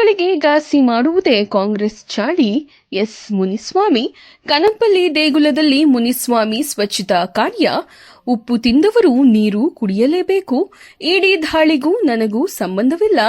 ಹಿಂದೂಗಳಿಗೆ ಗಾಸಿ ಮಾಡುವುದೇ ಕಾಂಗ್ರೆಸ್ ಚಾಳಿ. ಎಸ್ ಮುನಿಸ್ವಾಮಿ. ಕನಪಲ್ಲಿ ದೇಗುಲದಲ್ಲಿ ಮುನಿಸ್ವಾಮಿ ಸ್ವಚ್ಛತಾ ಕಾರ್ಯ. ಉಪ್ಪು ತಿಂದವರು ನೀರು ಕುಡಿಯಲೇಬೇಕು. ಇಡೀ ದಾಳಿಗೂ ನನಗೂ ಸಂಬಂಧವಿಲ್ಲ.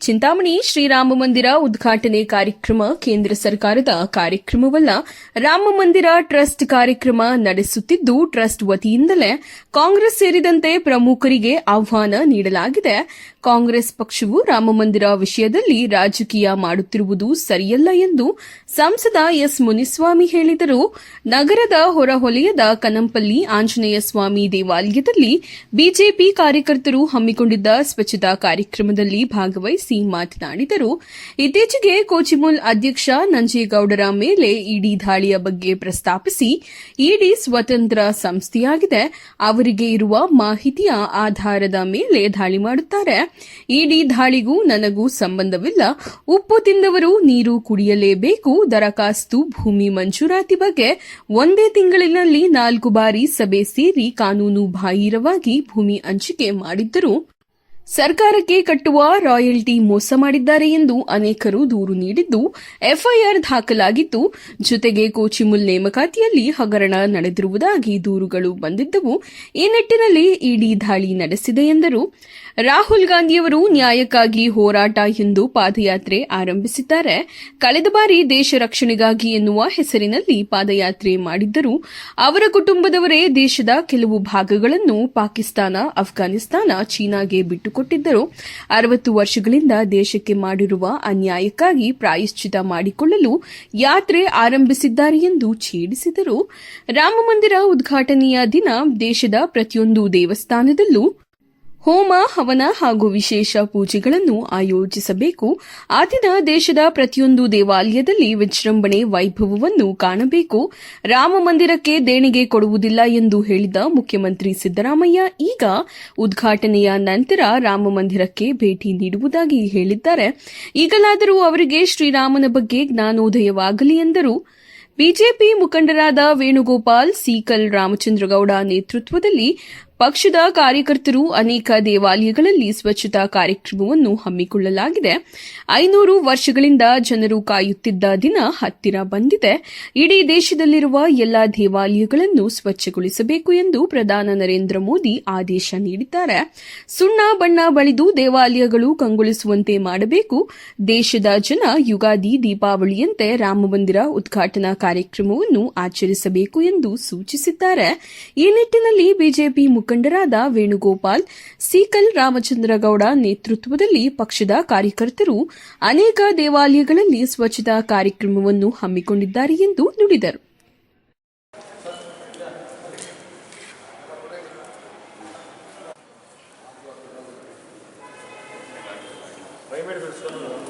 ಚಿಂತಾಮಣಿ ಶ್ರೀರಾಮ ಮಂದಿರ ಉದ್ಘಾಟನೆ ಕಾರ್ಯಕ್ರಮ ಕೇಂದ್ರ ಸರ್ಕಾರದ ಕಾರ್ಯಕ್ರಮವಲ್ಲ. ರಾಮ ಮಂದಿರ ಟ್ರಸ್ಟ್ ಕಾರ್ಯಕ್ರಮ ನಡೆಸುತ್ತಿದ್ದು, ಟ್ರಸ್ಟ್ ವತಿಯಿಂದಲೇ ಕಾಂಗ್ರೆಸ್ ಸೇರಿದಂತೆ ಪ್ರಮುಖರಿಗೆ ಆಹ್ವಾನ ನೀಡಲಾಗಿದೆ. ಕಾಂಗ್ರೆಸ್ ಪಕ್ಷವು ರಾಮ ಮಂದಿರ ವಿಷಯದಲ್ಲಿ ರಾಜಕೀಯ ಮಾಡುತ್ತಿರುವುದು ಸರಿಯಲ್ಲ ಎಂದು ಸಂಸದ ಎಸ್ ಮುನಿಸ್ವಾಮಿ ಹೇಳಿದರು. ನಗರದ ಹೊರಹೊಲೆಯದ ಕನಂಪಲ್ಲಿ ಆಂಜನೇಯ ಸ್ವಾಮಿ ದೇವಾಲಯದಲ್ಲಿ ಬಿಜೆಪಿ ಕಾರ್ಯಕರ್ತರು ಹಮ್ಮಿಕೊಂಡಿದ್ದ ಸ್ವಚ್ಛತಾ ಕಾರ್ಯಕ್ರಮದಲ್ಲಿ ಭಾಗವಹಿಸಿ ಮಾತನಾಡಿದರು. ಇತ್ತೀಚೆಗೆ ಕೋಚಿಮುಲ್ ಅಧ್ಯಕ್ಷ ನಂಜೇಗೌಡರ ಮೇಲೆ ಇಡಿ ದಾಳಿಯ ಬಗ್ಗೆ ಪ್ರಸ್ತಾಪಿಸಿ, ಇಡಿ ಸ್ವತಂತ್ರ ಸಂಸ್ಥೆಯಾಗಿದೆ. ಅವರಿಗೆ ಇರುವ ಮಾಹಿತಿಯ ಆಧಾರದ ಮೇಲೆ ದಾಳಿ ಮಾಡುತ್ತಾರೆ. ಇಡಿ ದಾಳಿಗೂ ನನಗೂ ಸಂಬಂಧವಿಲ್ಲ. ಉಪ್ಪು ತಿಂದವರು ನೀರು ಕುಡಿಯಲೇಬೇಕು. ದರಖಾಸ್ತು ಭೂಮಿ ಮಂಜೂರಾತಿ ಬಗ್ಗೆ ಒಂದೇ ತಿಂಗಳಿನಲ್ಲಿ ನಾಲ್ಕು ಬಾರಿ ಸಭೆ ಸೇರಿ ಕಾನೂನು ಬಾಹಿರವಾಗಿ ಭೂಮಿ ಹಂಚಿಕೆ ಮಾಡಿದ್ದರು ಸರ್ಕಾರಕ್ಕೆ ಕಟ್ಟುವ ರಾಯಲ್ಟಿ ಮೋಸ ಮಾಡಿದ್ದಾರೆ ಎಂದು ಅನೇಕರು ದೂರು ನೀಡಿದ್ದು, ಎಫ್ಐಆರ್ ದಾಖಲಾಗಿದ್ದು ಜೊತೆಗೆ ಕೋಚಿಮುಲ್ ನೇಮಕಾತಿಯಲ್ಲಿ ಹಗರಣ ನಡೆದಿರುವುದಾಗಿ ದೂರುಗಳು ಬಂದಿದ್ದವು. ಈ ನಿಟ್ಟಿನಲ್ಲಿ ಇಡಿ ದಾಳಿ ನಡೆಸಿದೆ ಎಂದರು. ರಾಹುಲ್ ಗಾಂಧಿಯವರು ನ್ಯಾಯಕ್ಕಾಗಿ ಹೋರಾಟ ಎಂದು ಪಾದಯಾತ್ರೆ ಆರಂಭಿಸಿದ್ದಾರೆ. ಕಳೆದ ಬಾರಿ ದೇಶ ರಕ್ಷಣೆಗಾಗಿ ಎನ್ನುವ ಹೆಸರಿನಲ್ಲಿ ಪಾದಯಾತ್ರೆ ಮಾಡಿದ್ದರು. ಅವರ ಕುಟುಂಬದವರೇ ದೇಶದ ಕೆಲವು ಭಾಗಗಳನ್ನು ಪಾಕಿಸ್ತಾನ ಅಫ್ಘಾನಿಸ್ತಾನ ಚೀನಾಗೆ ಬಿಟ್ಟುಕೊಟ್ಟಿದ್ದರು. ಅರವತ್ತು ವರ್ಷಗಳಿಂದ ದೇಶಕ್ಕೆ ಮಾಡಿರುವ ಅನ್ಯಾಯಕ್ಕಾಗಿ ಪ್ರಾಯಶ್ಚಿತ ಮಾಡಿಕೊಳ್ಳಲು ಯಾತ್ರೆ ಆರಂಭಿಸಿದ್ದಾರೆ ಎಂದು ಛೇಡಿಸಿದರು. ರಾಮಮಂದಿರ ಉದ್ಘಾಟನೆಯ ದಿನ ದೇಶದ ಪ್ರತಿಯೊಂದು ದೇವಸ್ಥಾನದಲ್ಲೂ ಹೋಮ, ಹವನ ಹಾಗೂ ವಿಶೇಷ ಪೂಜೆಗಳನ್ನು ಆಯೋಜಿಸಬೇಕು. ಆ ದಿನ ದೇಶದ ಪ್ರತಿಯೊಂದು ದೇವಾಲಯದಲ್ಲಿ ವಿಜೃಂಭಣೆ ವೈಭವವನ್ನು ಕಾಣಬೇಕು. ರಾಮ ಮಂದಿರಕ್ಕೆ ದೇಣಿಗೆ ಕೊಡುವುದಿಲ್ಲ ಎಂದು ಹೇಳಿದ ಮುಖ್ಯಮಂತ್ರಿ ಸಿದ್ದರಾಮಯ್ಯ, ಈಗ ಉದ್ಘಾಟನೆಯ ನಂತರ ರಾಮ ಮಂದಿರಕ್ಕೆ ಭೇಟಿ ನೀಡುವುದಾಗಿ ಹೇಳಿದ್ದಾರೆ. ಈಗಲಾದರೂ ಅವರಿಗೆ ಶ್ರೀರಾಮನ ಬಗ್ಗೆ ಜ್ಞಾನೋದಯವಾಗಲಿ ಎಂದರು. ಬಿಜೆಪಿ ಮುಖಂಡರಾದ ವೇಣುಗೋಪಾಲ್, ಸೀಕಲ್ ರಾಮಚಂದ್ರಗೌಡ ನೇತೃತ್ವದಲ್ಲಿ ಪಕ್ಷದ ಕಾರ್ಯಕರ್ತರು ಅನೇಕ ದೇವಾಲಯಗಳಲ್ಲಿ ಸ್ವಚ್ಛತಾ ಕಾರ್ಯಕ್ರಮವನ್ನು ಹಮ್ಮಿಕೊಳ್ಳಲಾಗಿದೆ. ಐನೂರು ವರ್ಷಗಳಿಂದ ಜನರು ಕಾಯುತ್ತಿದ್ದ ದಿನ ಹತ್ತಿರ ಬಂದಿದೆ. ಇಡೀ ದೇಶದಲ್ಲಿರುವ ಎಲ್ಲಾ ದೇವಾಲಯಗಳನ್ನು ಸ್ವಚ್ಛಗೊಳಿಸಬೇಕು ಎಂದು ಪ್ರಧಾನ ನರೇಂದ್ರ ಮೋದಿ ಆದೇಶ ನೀಡಿದ್ದಾರೆ. ಸುಣ್ಣ ಬಣ್ಣ ಬಳಿದು ದೇವಾಲಯಗಳು ಕಂಗೊಳಿಸುವಂತೆ ಮಾಡಬೇಕು. ದೇಶದ ಜನ ಯುಗಾದಿ, ದೀಪಾವಳಿಯಂತೆ ರಾಮಮಂದಿರ ಉದ್ಘಾಟನಾ ಕಾರ್ಯಕ್ರಮವನ್ನು ಆಚರಿಸಬೇಕು ಎಂದು ಸೂಚಿಸಿದ್ದಾರೆ. ಈ ನಿಟ್ಟಿನಲ್ಲಿ ಬಿಜೆಪಿ ಮುಖಂಡರಾದ ವೇಣುಗೋಪಾಲ್ ಸೀಕಲ್ ರಾಮಚಂದ್ರಗೌಡ ನೇತೃತ್ವದಲ್ಲಿ ಪಕ್ಷದ ಕಾರ್ಯಕರ್ತರು ಅನೇಕ ದೇವಾಲಯಗಳಲ್ಲಿ ಸ್ವಚ್ಛತಾ ಕಾರ್ಯಕ್ರಮವನ್ನು ಹಮ್ಮಿಕೊಂಡಿದ್ದಾರೆ ಎಂದು ನುಡಿದರು. No,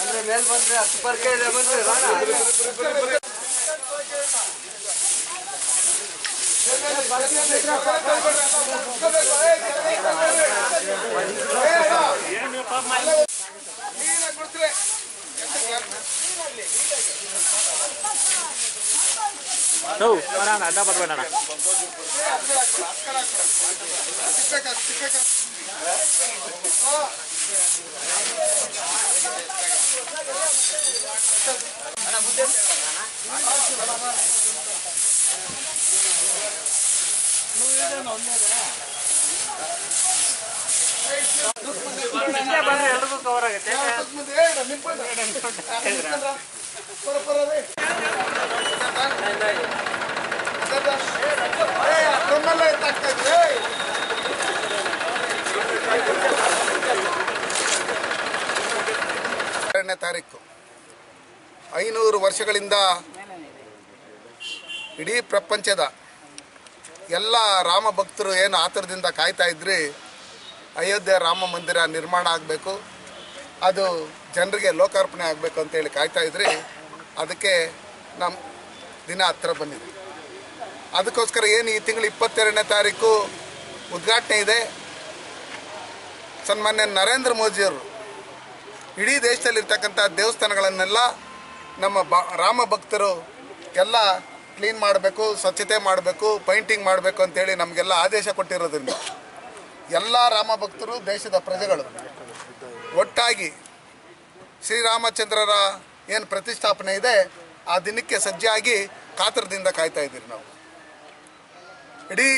ಅಂದ್ರೆ ಮೇಲ್ ಬಂದ್ರೆ ಹತ್ತು ಪರ್ಕೆ ಇದೆ ಬಂದ್ರೆ ರಾಣ ರಾಣ ಅಡ್ಡ ಬರ್ಬೇಡ ಬಂದ್ರೆ ಎಲ್ರಿಗೂ ಕವರ್ ಆಗುತ್ತೆ. ಏ, ತಾರೀಕು. ಐನೂರು ವರ್ಷಗಳಿಂದ ಇಡೀ ಪ್ರಪಂಚದ ಎಲ್ಲ ರಾಮ ಭಕ್ತರು ಏನು ಆತರದಿಂದ ಕಾಯ್ತಾ ಇದ್ರಿ, ಅಯೋಧ್ಯೆ ರಾಮ ಮಂದಿರ ನಿರ್ಮಾಣ ಆಗಬೇಕು, ಅದು ಜನರಿಗೆ ಲೋಕಾರ್ಪಣೆ ಆಗಬೇಕು ಅಂತೇಳಿ ಕಾಯ್ತಾ ಇದ್ರಿ. ಅದಕ್ಕೆ ನಮ್ಮ ದಿನ ಹತ್ರ ಬಂದಿದೆ. ಅದಕ್ಕೋಸ್ಕರ ಏನು ಈ ತಿಂಗಳು ಇಪ್ಪತ್ತೆರಡನೇ ತಾರೀಕು ಉದ್ಘಾಟನೆ ಇದೆ? ಸನ್ಮಾನ್ಯ ನರೇಂದ್ರ ಮೋದಿಯವರು, ಇಡೀ ದೇಶದಲ್ಲಿರ್ತಕ್ಕಂಥ ದೇವಸ್ಥಾನಗಳನ್ನೆಲ್ಲ ನಮ್ಮ ಬ, ರಾಮ ಭಕ್ತರು ಎಲ್ಲ ಕ್ಲೀನ್ ಮಾಡಬೇಕು, ಸ್ವಚ್ಛತೆ ಮಾಡಬೇಕು, ಪೈಂಟಿಂಗ್ ಮಾಡಬೇಕು ಅಂತೇಳಿ ನಮಗೆಲ್ಲ ಆದೇಶ ಕೊಟ್ಟಿರೋದ್ರಿಂದ ಎಲ್ಲ ರಾಮ ಭಕ್ತರು ದೇಶದ ಪ್ರಜೆಗಳು ಒಟ್ಟಾಗಿ ಶ್ರೀರಾಮಚಂದ್ರರ ಏನು ಪ್ರತಿಷ್ಠಾಪನೆ ಇದೆ, ಆ ದಿನಕ್ಕೆ ಸಜ್ಜಾಗಿ ಕಾತರದಿಂದ ಕಾಯ್ತಾ ಇದ್ದೀರಿ ನಾವು. ಇಡೀ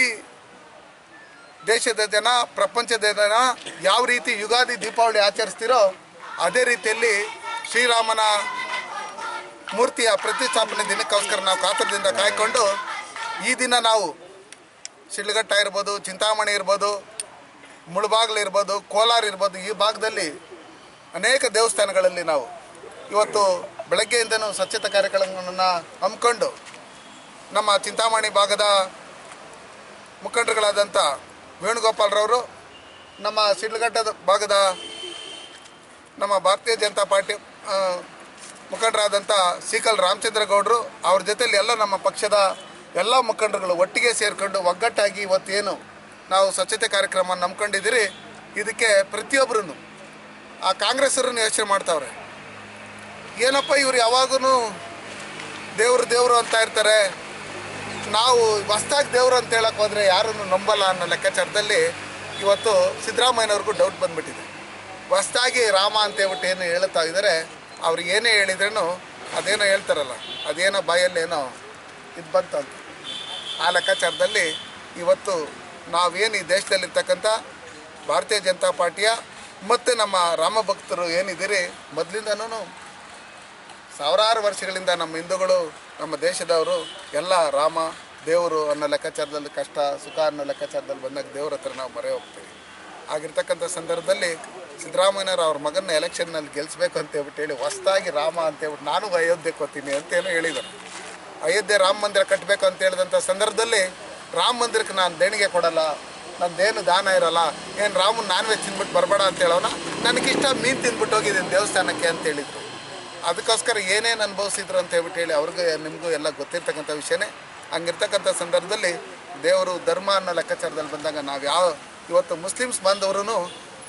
ದೇಶದ ಜನ, ಪ್ರಪಂಚದ ಜನ ಯಾವ ರೀತಿ ಯುಗಾದಿ, ದೀಪಾವಳಿ ಆಚರಿಸ್ತೀರೋ ಅದೇ ರೀತಿಯಲ್ಲಿ ಶ್ರೀರಾಮನ ಮೂರ್ತಿಯ ಪ್ರತಿಷ್ಠಾಪನೆ ದಿನಕ್ಕೋಸ್ಕರ ನಾವು ಕಾತರದಿಂದ ಕಾಯ್ಕೊಂಡು ಈ ದಿನ ನಾವು ಶಿಡ್ಲಘಟ್ಟ ಇರ್ಬೋದು, ಚಿಂತಾಮಣಿ ಇರ್ಬೋದು, ಮುಳಬಾಗ್ಲು ಇರ್ಬೋದು, ಕೋಲಾರ ಇರ್ಬೋದು, ಈ ಭಾಗದಲ್ಲಿ ಅನೇಕ ದೇವಸ್ಥಾನಗಳಲ್ಲಿ ನಾವು ಇವತ್ತು ಬೆಳಗ್ಗೆಯಿಂದನೂ ಸ್ವಚ್ಛತಾ ಕಾರ್ಯಕ್ರಮಗಳನ್ನು ಹಮ್ಮಿಕೊಂಡು ನಮ್ಮ ಚಿಂತಾಮಣಿ ಭಾಗದ ಮುಖಂಡರುಗಳಾದಂಥ ವೇಣುಗೋಪಾಲ್ರವರು, ನಮ್ಮ ಸಿಡ್ಲಘಟ್ಟದ ಭಾಗದ ನಮ್ಮ ಭಾರತೀಯ ಜನತಾ ಪಾರ್ಟಿ ಮುಖಂಡರಾದಂಥ ಸೀಕಲ್ ರಾಮಚಂದ್ರ ಗೌಡರು ಅವ್ರ ಜೊತೆಯಲ್ಲಿ ಎಲ್ಲ ನಮ್ಮ ಪಕ್ಷದ ಎಲ್ಲ ಮುಖಂಡರುಗಳು ಒಟ್ಟಿಗೆ ಸೇರಿಕೊಂಡು ಒಗ್ಗಟ್ಟಾಗಿ ಇವತ್ತೇನು ನಾವು ಸ್ವಚ್ಛತೆ ಕಾರ್ಯಕ್ರಮ ನಂಬ್ಕೊಂಡಿದ್ದೀರಿ, ಇದಕ್ಕೆ ಪ್ರತಿಯೊಬ್ಬರೂ ಆ ಕಾಂಗ್ರೆಸ್ಸರನ್ನು ಯೋಚನೆ ಮಾಡ್ತಾವ್ರೆ. ಏನಪ್ಪ ಇವರು ಯಾವಾಗೂ ದೇವರು ದೇವರು ಅಂತ ಇರ್ತಾರೆ ನಾವು ಹೊಸ್ದಾಗಿ ದೇವ್ರು ಅಂತ ಹೇಳಕ್ಕೆ ಹೋದರೆ ಯಾರನ್ನು ನಂಬಲ್ಲ ಅನ್ನೋ ಲೆಕ್ಕಾಚಾರದಲ್ಲಿ ಇವತ್ತು ಸಿದ್ದರಾಮಯ್ಯನವ್ರಿಗೂ ಡೌಟ್ ಬಂದ್ಬಿಟ್ಟಿದೆ. ಹೊಸ್ದಾಗಿ ರಾಮ ಅಂತ ಹೇಳ್ಬಿಟ್ಟು ಏನು ಹೇಳ್ತಾ ಇದ್ದಾರೆ ಅವ್ರಿಗೆ ಏನೇ ಹೇಳಿದ್ರೂ ಅದೇನೋ ಹೇಳ್ತಾರಲ್ಲ, ಅದೇನೋ ಬಾಯಲ್ಲೇನೋ ಇದು ಬಂತು ಅಂತ. ಆ ಲೆಕ್ಕಾಚಾರದಲ್ಲಿ ಇವತ್ತು ನಾವೇನು ಈ ದೇಶದಲ್ಲಿರ್ತಕ್ಕಂಥ ಭಾರತೀಯ ಜನತಾ ಪಾರ್ಟಿಯ ಮತ್ತು ನಮ್ಮ ರಾಮ ಭಕ್ತರು ಏನಿದ್ದೀರಿ ಮೊದಲಿಂದನೂ ಸಾವಿರಾರು ವರ್ಷಗಳಿಂದ ನಮ್ಮ ಹಿಂದೂಗಳು, ನಮ್ಮ ದೇಶದವರು ಎಲ್ಲ ರಾಮ, ದೇವರು ಅನ್ನೋ ಲೆಕ್ಕಾಚಾರದಲ್ಲಿ ಕಷ್ಟ, ಸುಖ ಅನ್ನೋ ಲೆಕ್ಕಾಚಾರದಲ್ಲಿ ಬಂದಾಗ ದೇವ್ರ ಹತ್ರ ನಾವು ಮರೆ ಹೋಗ್ತೀವಿ. ಆಗಿರ್ತಕ್ಕಂಥ ಸಂದರ್ಭದಲ್ಲಿ ಸಿದ್ದರಾಮಯ್ಯನವರು ಅವ್ರ ಮಗನ ಎಲೆಕ್ಷನ್ನಲ್ಲಿ ಗೆಲ್ಲಿಸ್ಬೇಕು ಅಂತ ಹೇಳ್ಬಿಟ್ಟು ಹೇಳಿ ಹೊಸ್ದಾಗಿ ರಾಮ ಅಂತ ಹೇಳ್ಬಿಟ್ಟು ನಾನು ಅಯೋಧ್ಯೆ ಹೋಗ್ತೀನಿ ಅಂತೇನು ಹೇಳಿದರು. ಅಯೋಧ್ಯೆ ರಾಮ ಮಂದಿರ ಕಟ್ಟಬೇಕು ಅಂತ ಹೇಳಿದಂಥ ಸಂದರ್ಭದಲ್ಲಿ ರಾಮ ಮಂದಿರಕ್ಕೆ ನಾನು ದೇಣಿಗೆ ಕೊಡಲ್ಲ, ನಂದೇನು ದಾನ ಇರಲ್ಲ, ಏನು ರಾಮನ್ ನಾನ್ ವೆಜ್ ತಿಂದ್ಬಿಟ್ಟು ಬರಬೇಡ ಅಂತ ಹೇಳೋಣ ನನಗಿಷ್ಟ ಮೀನು ತಿಂದ್ಬಿಟ್ಟು ಹೋಗಿದ್ದೀನಿ ದೇವಸ್ಥಾನಕ್ಕೆ ಅಂತ ಹೇಳಿದ್ರು. ಅದಕ್ಕೋಸ್ಕರ ಏನೇನು ಅನುಭವಿಸಿದ್ರು ಅಂತ ಹೇಳ್ಬಿಟ್ಟು ಹೇಳಿ ಅವ್ರಿಗೆ ನಿಮಗೂ ಎಲ್ಲ ಗೊತ್ತಿರ್ತಕ್ಕಂಥ ವಿಷಯನೇ. ಹಂಗಿರ್ತಕ್ಕಂಥ ಸಂದರ್ಭದಲ್ಲಿ ದೇವರು ಧರ್ಮ ಅನ್ನೋ ಲೆಕ್ಕಾಚಾರದಲ್ಲಿ ಬಂದಾಗ ನಾವು ಯಾವ ಇವತ್ತು ಮುಸ್ಲಿಮ್ಸ್ ಬಾಂಧವರು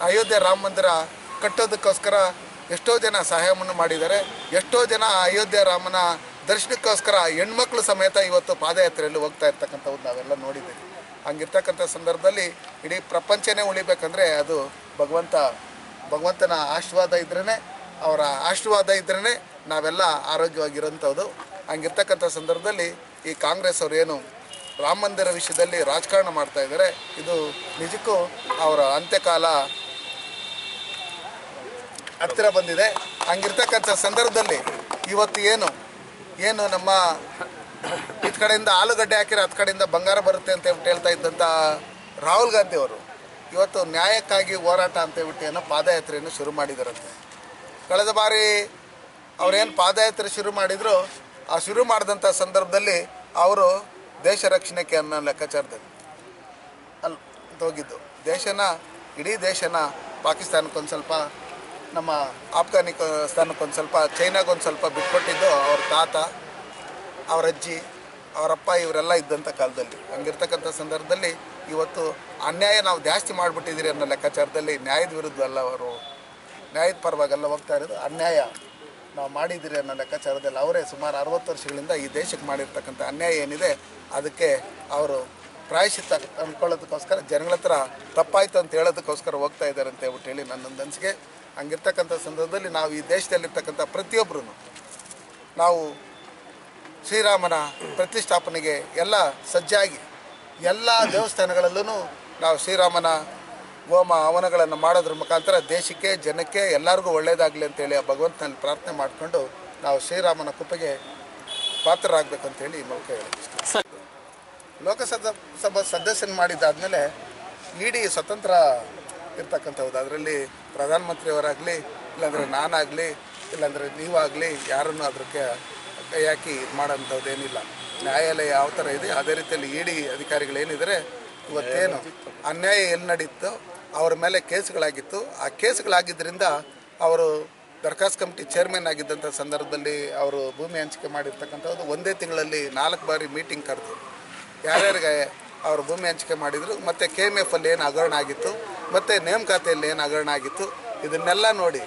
ಅಯೋಧ್ಯೆ ರಾಮ ಮಂದಿರ ಕಟ್ಟೋದಕ್ಕೋಸ್ಕರ ಎಷ್ಟೋ ಜನ ಸಹಾಯವನ್ನು ಮಾಡಿದ್ದಾರೆ. ಎಷ್ಟೋ ಜನ ಅಯೋಧ್ಯೆ ರಾಮನ ದರ್ಶನಕ್ಕೋಸ್ಕರ ಹೆಣ್ಮಕ್ಳು ಸಮೇತ ಇವತ್ತು ಪಾದಯಾತ್ರೆಯಲ್ಲಿ ಹೋಗ್ತಾ ಇರ್ತಕ್ಕಂಥವ್ರು ನಾವೆಲ್ಲ ನೋಡಿದ್ದೀವಿ. ಹಂಗಿರ್ತಕ್ಕಂಥ ಸಂದರ್ಭದಲ್ಲಿ ಇಡೀ ಪ್ರಪಂಚನೇ ಉಳಿಬೇಕಂದ್ರೆ ಅದು ಭಗವಂತ, ಭಗವಂತನ ಆಶೀರ್ವಾದ ಇದ್ರೇ ಅವರ ಆಶೀರ್ವಾದ ಇದ್ರೇ ನಾವೆಲ್ಲ ಆರೋಗ್ಯವಾಗಿರೋಂಥದ್ದು. ಹಂಗಿರ್ತಕ್ಕಂಥ ಸಂದರ್ಭದಲ್ಲಿ ಈ ಕಾಂಗ್ರೆಸ್ ಅವರು ಏನು ರಾಮ ಮಂದಿರ ವಿಷಯದಲ್ಲಿ ರಾಜಕಾರಣ ಮಾಡ್ತಾ ಇದ್ದಾರೆ. ಇದು ನಿಜಕ್ಕೂ ಅವರ ಅಂತ್ಯಕಾಲ ಹತ್ತಿರ ಬಂದಿದೆ. ಹಂಗಿರ್ತಕ್ಕಂಥ ಸಂದರ್ಭದಲ್ಲಿ ಇವತ್ತು ಏನು ಏನು ನಮ್ಮ ಈ ಕಡೆಯಿಂದ ಆಲೂಗಡ್ಡೆ ಹಾಕಿರೋ ಹತ್ತು ಕಡೆಯಿಂದ ಬಂಗಾರ ಬರುತ್ತೆ ಅಂತ ಹೇಳ್ಬಿಟ್ಟು ಹೇಳ್ತಾ ಇದ್ದಂಥ ರಾಹುಲ್ ಗಾಂಧಿ ಅವರು ಇವತ್ತು ನ್ಯಾಯಕ್ಕಾಗಿ ಹೋರಾಟ ಅಂತ ಹೇಳ್ಬಿಟ್ಟು ಏನೋ ಪಾದಯಾತ್ರೆಯನ್ನು ಶುರು ಮಾಡಿದಾರಂತೆ. ಕಳೆದ ಬಾರಿ ಅವರೇನು ಪಾದಯಾತ್ರೆ ಶುರು ಮಾಡಿದ್ರು, ಆ ಶುರು ಮಾಡಿದಂಥ ಸಂದರ್ಭದಲ್ಲಿ ಅವರು ದೇಶ ರಕ್ಷಣೆಗೆ ಅನ್ನೋ ಲೆಕ್ಕಾಚಾರದಲ್ಲಿ ಅಲ್ಲಿ ಹೋಗಿದ್ದು. ದೇಶನ, ಇಡೀ ದೇಶನ ಪಾಕಿಸ್ತಾನಕ್ಕೊಂದು ಸ್ವಲ್ಪ, ನಮ್ಮ ಆಫ್ಘಾನಿಸ್ತಾನಕ್ಕೊಂದು ಸ್ವಲ್ಪ ಚೈನಾಗೊಂದು ಸ್ವಲ್ಪ ಬಿಟ್ಕೊಟ್ಟಿದ್ದು ಅವ್ರ ತಾತ, ಅವರ ಅಜ್ಜಿ ಅವರಪ್ಪ ಇವರೆಲ್ಲ ಇದ್ದಂಥ ಕಾಲದಲ್ಲಿ. ಹಂಗಿರ್ತಕ್ಕಂಥ ಸಂದರ್ಭದಲ್ಲಿ ಇವತ್ತು ಅನ್ಯಾಯ ನಾವು ಜಾಸ್ತಿ ಮಾಡಿಬಿಟ್ಟಿದ್ದೀರಿ ಅನ್ನೋ ಲೆಕ್ಕಾಚಾರದಲ್ಲಿ ನ್ಯಾಯದ ವಿರುದ್ಧ ಅಲ್ಲ ಅವರು ನ್ಯಾಯದ ಪರವಾಗೆಲ್ಲ ಹೋಗ್ತಾ ಇರೋದು ಅನ್ಯಾಯ ನಾವು ಮಾಡಿದ್ದೀರಿ ಅನ್ನೋ ಲೆಕ್ಕಾಚಾರದಲ್ಲಿ ಅವರೇ ಸುಮಾರು ಅರವತ್ತು ವರ್ಷಗಳಿಂದ ಈ ದೇಶಕ್ಕೆ ಮಾಡಿರ್ತಕ್ಕಂಥ ಅನ್ಯಾಯ ಏನಿದೆ, ಅದಕ್ಕೆ ಅವರು ಪ್ರಾಯಶಿತ ಅಂದ್ಕೊಳ್ಳೋದಕ್ಕೋಸ್ಕರ ಜನಗಳ ಹತ್ರ ತಪ್ಪಾಯ್ತು ಅಂತ ಹೇಳೋದಕ್ಕೋಸ್ಕರ ಹೋಗ್ತಾ ಇದ್ದಾರೆ ಅಂತ ಹೇಳ್ಬಿಟ್ಟು ಹೇಳಿ ನನ್ನೊಂದು ಅನಿಸಿಕೆ. ಹಂಗಿರ್ತಕ್ಕಂಥ ಸಂದರ್ಭದಲ್ಲಿ ನಾವು ಈ ದೇಶದಲ್ಲಿರ್ತಕ್ಕಂಥ ಪ್ರತಿಯೊಬ್ಬರೂ ನಾವು ಶ್ರೀರಾಮನ ಪ್ರತಿಷ್ಠಾಪನೆಗೆ ಎಲ್ಲ ಸಜ್ಜಾಗಿ ಎಲ್ಲ ದೇವಸ್ಥಾನಗಳಲ್ಲೂ ನಾವು ಶ್ರೀರಾಮನ ಹೋಮ ಹವನಗಳನ್ನು ಮಾಡೋದ್ರ ಮುಖಾಂತರ ದೇಶಕ್ಕೆ ಜನಕ್ಕೆ ಎಲ್ಲರಿಗೂ ಒಳ್ಳೆಯದಾಗಲಿ ಅಂತೇಳಿ ಆ ಭಗವಂತನಲ್ಲಿ ಪ್ರಾರ್ಥನೆ ಮಾಡಿಕೊಂಡು ನಾವು ಶ್ರೀರಾಮನ ಕೃಪೆಗೆ ಪಾತ್ರರಾಗಬೇಕು ಅಂತೇಳಿ ಈ ಮೂಲಕ ಹೇಳಿ ಲೋಕಸಭಾ ಸಭಾ ಸದಸ್ಯನ ಮಾಡಿದ್ದಾದಮೇಲೆ ಇಡೀ ಸ್ವತಂತ್ರ ಇರ್ತಕ್ಕಂಥದ್ದು. ಅದರಲ್ಲಿ ಪ್ರಧಾನಮಂತ್ರಿಯವರಾಗಲಿ ಇಲ್ಲಾಂದರೆ ನಾನಾಗಲಿ ಇಲ್ಲಾಂದರೆ ನೀವಾಗಲಿ ಯಾರನ್ನು ಅದಕ್ಕೆ ಕೈ ಹಾಕಿ ಇದು ಮಾಡೋಂಥದ್ದು ಏನಿಲ್ಲ. ನ್ಯಾಯಾಲಯ ಯಾವ ಥರ ಇದೆ ಅದೇ ರೀತಿಯಲ್ಲಿ ಇಡಿ ಅಧಿಕಾರಿಗಳೇನಿದ್ದಾರೆ ಇವತ್ತೇನು ಅನ್ಯಾಯ ಎಲ್ಲಿ ನಡೀತೋ ಅವ್ರ ಮೇಲೆ ಕೇಸ್ಗಳಾಗಿತ್ತು. ಆ ಕೇಸ್ಗಳಾಗಿದ್ದರಿಂದ ಅವರು ದರ್ಖಾಸ್ತು ಕಮಿಟಿ ಚೇರ್ಮನ್ ಆಗಿದ್ದಂಥ ಸಂದರ್ಭದಲ್ಲಿ ಅವರು ಭೂಮಿ ಹಂಚಿಕೆ ಮಾಡಿರ್ತಕ್ಕಂಥದ್ದು ಒಂದೇ ತಿಂಗಳಲ್ಲಿ ನಾಲ್ಕು ಬಾರಿ ಮೀಟಿಂಗ್ ಕರೆದು ಯಾರ್ಯಾರಿಗೆ ಅವರು ಭೂಮಿ ಹಂಚಿಕೆ ಮಾಡಿದರು, ಮತ್ತು ಕೆ ಎಂ ಎಫಲ್ಲಿ ಏನು ಹಗರಣ ಆಗಿತ್ತು, ಮತ್ತು ನೇಮಕಾತಿಯಲ್ಲಿ ಏನು ಹಗರಣ ಆಗಿತ್ತು, ಇದನ್ನೆಲ್ಲ ನೋಡಿ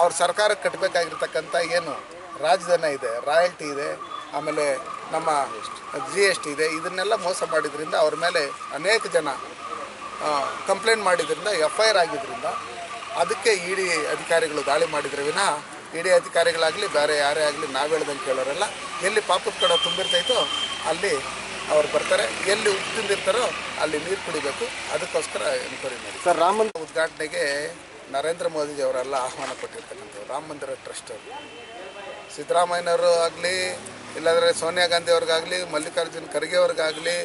ಅವ್ರ ಸರ್ಕಾರಕ್ಕೆ ಕಟ್ಟಬೇಕಾಗಿರ್ತಕ್ಕಂಥ ಏನು ರಾಜಧನ ಇದೆ, ರಾಯಲ್ಟಿ ಇದೆ, ಆಮೇಲೆ ನಮ್ಮ ಜಿ ಎಸ್ ಟಿ ಇದೆ, ಇದನ್ನೆಲ್ಲ ಮೋಸ ಮಾಡಿದ್ರಿಂದ ಅವ್ರ ಮೇಲೆ ಅನೇಕ ಜನ ಕಂಪ್ಲೇಂಟ್ ಮಾಡಿದ್ರಿಂದ ಎಫ್ ಐ ಆರ್ ಆಗಿದ್ದರಿಂದ ಅದಕ್ಕೆ ಇ ಡಿ ಅಧಿಕಾರಿಗಳು ದಾಳಿ ಮಾಡಿದ್ರೆ ವಿನಃ ಇ ಡಿ ಅಧಿಕಾರಿಗಳಾಗಲಿ ಬೇರೆ ಯಾರೇ ಆಗಲಿ ನಾವು ಹೇಳ್ದಂಗೆ ಕೇಳೋರಲ್ಲ. ಎಲ್ಲಿ ಪಾಪದ ಕಡೆ ತುಂಬಿರ್ತೈತೋ ಅಲ್ಲಿ ಅವ್ರು ಬರ್ತಾರೆ. ಎಲ್ಲಿ ಉಪ್ಪು ತಿಂದಿರ್ತಾರೋ ಅಲ್ಲಿ ನೀರು ಕುಡಿಬೇಕು. ಅದಕ್ಕೋಸ್ಕರ ಎನ್ಕ್ವೈರಿ ಮಾಡಿ ಸರ್ ರಾಮ ಉದ್ಘಾಟನೆಗೆ ನರೇಂದ್ರ ಮೋದಿಜಿ ಅವರೆಲ್ಲ ಆಹ್ವಾನ ಕೊಟ್ಟಿರ್ತಕ್ಕಂಥ ರಾಮ ಮಂದಿರ ಟ್ರಸ್ಟ್ ಅವರು. ಸಿದ್ದರಾಮಯ್ಯನವರು ಆಗಲಿ ಇಲ್ಲಾಂದರೆ ಸೋನಿಯಾ ಗಾಂಧಿ ಅವ್ರಿಗಾಗಲಿ ಮಲ್ಲಿಕಾರ್ಜುನ್ ಖರ್ಗೆ ಅವ್ರಿಗಾಗಲಿ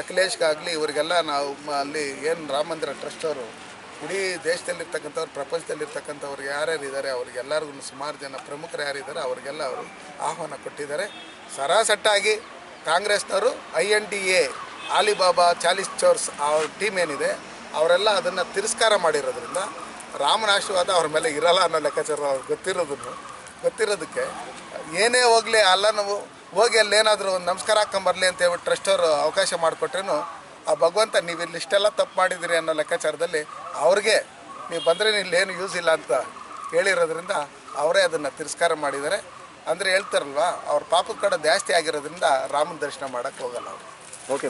ಅಖಿಲೇಶ್ಗಾಗಲಿ ಇವರಿಗೆಲ್ಲ ನಾವು ಅಲ್ಲಿ ಏನು ರಾಮ ಮಂದಿರ ಟ್ರಸ್ಟ್ ಅವರು, ಇಡೀ ದೇಶದಲ್ಲಿರ್ತಕ್ಕಂಥವ್ರು, ಪ್ರಪಂಚದಲ್ಲಿರ್ತಕ್ಕಂಥವ್ರು ಯಾರ್ಯಾರು ಇದ್ದಾರೆ ಅವ್ರಿಗೆಲ್ಲರಿಗೂ ಸುಮಾರು ಜನ ಪ್ರಮುಖರು ಯಾರಿದ್ದಾರೆ ಅವರಿಗೆಲ್ಲ ಅವರು ಆಹ್ವಾನ ಕೊಟ್ಟಿದ್ದಾರೆ. ಸರಾಸಟ್ಟಾಗಿ ಕಾಂಗ್ರೆಸ್ನವರು, I N D A, Ali Baba, Chalisa ಚೋರ್ಸ್ ಅವ್ರ ಟೀಮ್ ಏನಿದೆ, ಅವರೆಲ್ಲ ಅದನ್ನು ತಿರಸ್ಕಾರ ಮಾಡಿರೋದ್ರಿಂದ ರಾಮನ ಆಶೀರ್ವಾದ ಅವ್ರ ಮೇಲೆ ಇರಲ್ಲ ಅನ್ನೋ ಲೆಕ್ಕಾಚಾರ ಅವ್ರಿಗೆ ಗೊತ್ತಿರೋದನ್ನು, ಗೊತ್ತಿರೋದಕ್ಕೆ ಏನೇ ಹೋಗಲಿ ಅಲ್ಲ ನಾವು ಹೋಗಿ ಅಲ್ಲಿ ಏನಾದರೂ ಒಂದು ನಮಸ್ಕಾರ ಹಾಕೊಂಬರ್ಲಿ ಅಂತ ಹೇಳ್ಬಿಟ್ಟು ಟ್ರಸ್ಟವರು ಅವಕಾಶ ಮಾಡಿಕೊಟ್ರೇನು, ಆ ಭಗವಂತ ನೀವು ಇಲ್ಲಿ ಇಷ್ಟೆಲ್ಲ ತಪ್ಪು ಮಾಡಿದ್ದೀರಿ ಅನ್ನೋ ಲೆಕ್ಕಾಚಾರದಲ್ಲಿ ಅವ್ರಿಗೆ ನೀವು ಬಂದರೆ ಇಲ್ಲೇನು ಯೂಸ್ ಇಲ್ಲ ಅಂತ ಹೇಳಿರೋದ್ರಿಂದ ಅವರೇ ಅದನ್ನು ತಿರಸ್ಕಾರ ಮಾಡಿದ್ದಾರೆ. ಅಂದರೆ ಹೇಳ್ತಾರಲ್ವ, ಅವ್ರ ಪಾಪದ ಕಡೆ ಜಾಸ್ತಿ ಆಗಿರೋದ್ರಿಂದ ರಾಮನ ದರ್ಶನ ಮಾಡೋಕ್ಕೆ ಹೋಗಲ್ಲ ಅವರು. ಓಕೆ